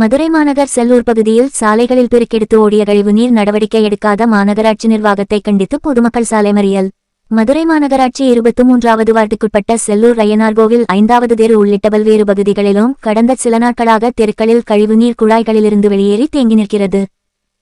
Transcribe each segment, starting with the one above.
மதுரை மாநகர் செல்லூர் பகுதியில் சாலைகளில் பெருக்கெடுத்து ஓடிய கழிவுநீர் நடவடிக்கை எடுக்காத மாநகராட்சி நிர்வாகத்தை கண்டித்து பொதுமக்கள் சாலை மறியல். மதுரை மாநகராட்சி இருபத்தி மூன்றாவது வார்டுக்குட்பட்ட செல்லூர் ஐயனார்கோவில் ஐந்தாவது தெரு உள்ளிட்ட பல்வேறு பகுதிகளிலும் கடந்த சில நாட்களாக தெருக்களில் கழிவுநீர் குழாய்களிலிருந்து வெளியேறி தேங்கி நிற்கிறது.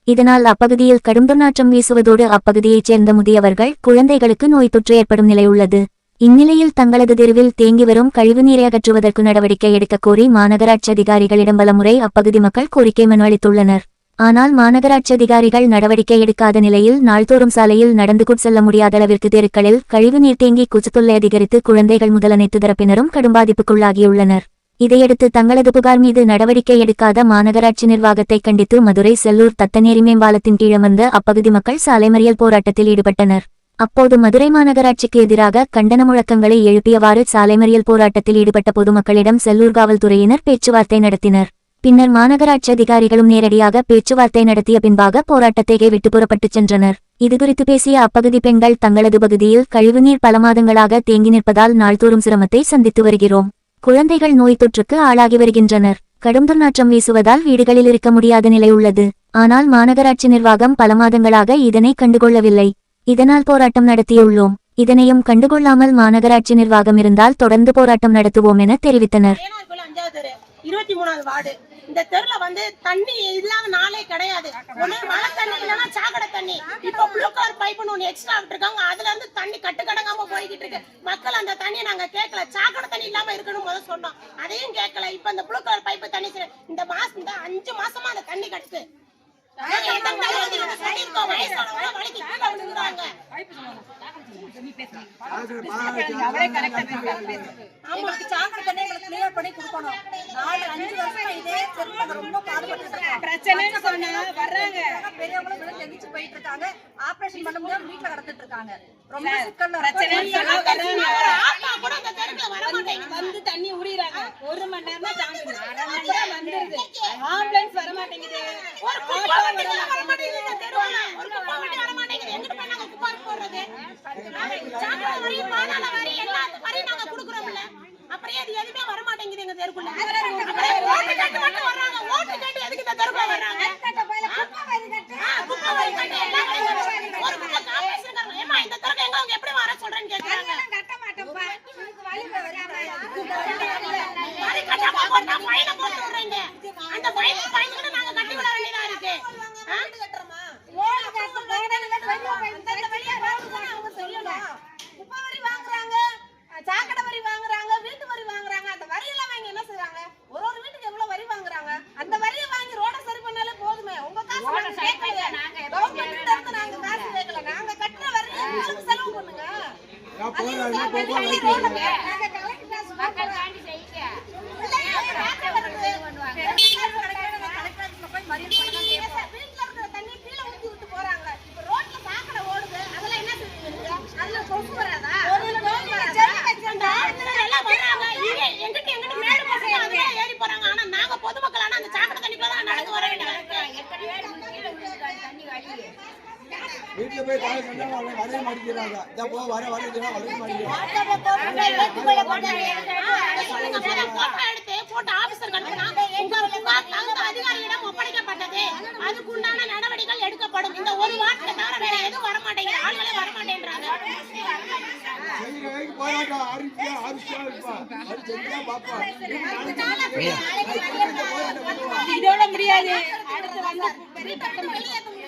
இதனால் அப்பகுதியில் கடும் துர்நாற்றம் வீசுவதோடு அப்பகுதியைச் சேர்ந்த முதியவர்கள் குழந்தைகளுக்கு நோய் தொற்று ஏற்படும் நிலை உள்ளது. இந்நிலையில் தங்களது தெருவில் தேங்கி வரும் கழிவுநீரை அகற்றுவதற்கு நடவடிக்கை எடுக்க கோரி மாநகராட்சி அதிகாரிகளிடம் பலமுறை அப்பகுதி மக்கள் கோரிக்கை மனு அளித்துள்ளனர். ஆனால் மாநகராட்சி அதிகாரிகள் நடவடிக்கை எடுக்காத நிலையில் நாள்தோறும் சாலையில் நடந்து செல்ல முடியாத அளவிற்கு தெருக்களில் கழிவுநீர் தேங்கி குச்சத்தொல்லை அதிகரித்து குழந்தைகள் முதல் அனைத்து தரப்பினரும் கடும் பாதிப்புக்குள்ளாகியுள்ளனர். இதையடுத்து தங்களது புகார் மீது நடவடிக்கை எடுக்காத மாநகராட்சி நிர்வாகத்தை கண்டித்து மதுரை செல்லூர் தத்தநேரி மேம்பாலத்தின் கீழமர்ந்த வந்த அப்பகுதி மக்கள் சாலை மறியல் போராட்டத்தில் ஈடுபட்டனர். அப்போது மதுரை மாநகராட்சிக்கு எதிராக கண்டன முழக்கங்களை எழுப்பியவாறு சாலை மறியல் போராட்டத்தில் ஈடுபட்ட பொதுமக்களிடம் செல்லூர் காவல்துறையினர் பேச்சுவார்த்தை நடத்தினர். பின்னர் மாநகராட்சி அதிகாரிகளும் நேரடியாக பேச்சுவார்த்தை நடத்திய பின்பாக போராட்டத்தை கைவிட்டு புறப்பட்டுச் சென்றனர். இதுகுறித்து பேசிய அப்பகுதி பெண்கள் தங்களது பகுதியில் கழிவுநீர் பல மாதங்களாக தேங்கி நிற்பதால் நாள்தோறும் சிரமத்தை சந்தித்து வருகிறோம். குழந்தைகள் நோய் தொற்றுக்கு ஆளாகி வருகின்றனர். கடும் துர்நாற்றம் வீசுவதால் வீடுகளில் இருக்க முடியாத நிலை உள்ளது. ஆனால் மாநகராட்சி நிர்வாகம் பல மாதங்களாக இதனை கண்டுகொள்ளவில்லை. இதனால் போராட்டம் நடத்தியுள்ளோம். இதனையும் கண்டுகொள்ளாமல் மாநகராட்சி நிர்வாகம் இருந்தால் தொடர்ந்து போராட்டம் நடத்துவோம் என தெரிவித்தனர். இருபத்தி மூணாவது வார்டு. இந்த தெருல வந்து தண்ணி இல்லாத நாளே கிடையாது. ஒண்ணு மழை தண்ணி இல்லைன்னா சாக்கடை தண்ணி. இப்ப ப்ளூ கலர் பைப்னு ஒண்ணு எக்ஸ்ட்ரா விட்டுருக்காங்க. அதுல இருந்து தண்ணி கட்டு கடங்காம போய்கிட்டு இருக்கு. மக்கள் அந்த தண்ணியை நாங்க கேட்கல. சாக்கடை தண்ணி இல்லாம இருக்கணும் முதல் சொன்னோம். அதையும் கேட்கல. இப்ப இந்த ப்ளூ கலர் பைப் தண்ணி சரி- இந்த மாசம் இந்த அஞ்சு மாசமா அந்த தண்ணி கட்டுது வயசானவங்க வலிக்கு. எங்களுக்கு சாக்கடை தண்ணி எங்களுக்கு clear பண்ணி கொடுக்கணும். நாலு, அஞ்சு வருஷமா இதே தெருவுல ரொம்ப பாடுபட்டுட்டு இருக்கோம். பெரியவங்களும் விழுந்து எந்திரிச்சு போயிட்டு இருக்காங்க. operation பண்ண முடியாம வீட்டுல கிடந்துட்டு இருக்காங்க. ரொம்ப சிக்கல்ல மாட்டேங்குது. வந்து தண்ணி உரியுறாங்க ஒரு மணி நேரம் தாங்குது அரை மணி நேரம் வந்துருது. ஆம்புலன்ஸ் வர மாட்டேங்குது ஒரு குப்பை வண்டி கூட வர மாட்டேங்குது இந்த தெருவுல. ஒரு குப்பை வண்டி வர மாட்டேங்குது. எங்கிட்டு போய் நாங்க குப்பை வரி, வரி, நாங்க குடுக்குறோம்ல. அப்புறம் இது எதுவுமே வர மாட்டேங்குது எங்க தெருக்குள்ள? அப்புறம் ஓட்டு கேட்டு மட்டும் வர்றாங்க. ஓட்டு கேட்டு எதுக்கு இந்த தெருக்குள்ள வர்றாங்க? ஆ, குப்பை வரி கட்டி எல்லாத்தையும் கட்டி. ஒரு குப்பை கார்ப்பரேஷன்காரங்க, ஏம்மா, இந்த தெருவுக்கு எங்க அவங்க எப்படி வர சொல்றேன்னு கேக்குறாங்க. வரி கட்டாம போட்டா fine அ போட்டு விடுறீங்க. அந்த fine கூட நாங்க கட்டி விட வேண்டியதா இருக்கு. ஆ? 给你给你 போய் காலை சொன்னா அவங்க வரவே மாட்டேங்கிறாங்க. இதோ போ வர வர சொன்னா வரவே மாட்டேங்கிறாங்க. ஆ, அதை சொல்லுங்க. முதல்ல photo எடுத்து போட்டு ஆபீசருக்கு அனுப்புனா, உங்க புகார் தகுந்த அதிகாரியிடம் ஒப்படைக்கப்பட்டது. அதுக்குண்டான நடவடிக்கைகள் எடுக்கப்படும். இந்த ஒரு வார்த்தை தவிர வேற எதுவும் வர மாட்டேங்குது. ஆளுங்களே வர மாட்டேன்றாங்க. செய்யற வரைக்கும் போராட்டம். ஆரம்பிச்சா ஆரம்பிச்சா இருப்பா. அது செஞ்சுதான் பாப்பா நாளைக்கு இதோட முடியாது அடுத்து வந்து நல்ல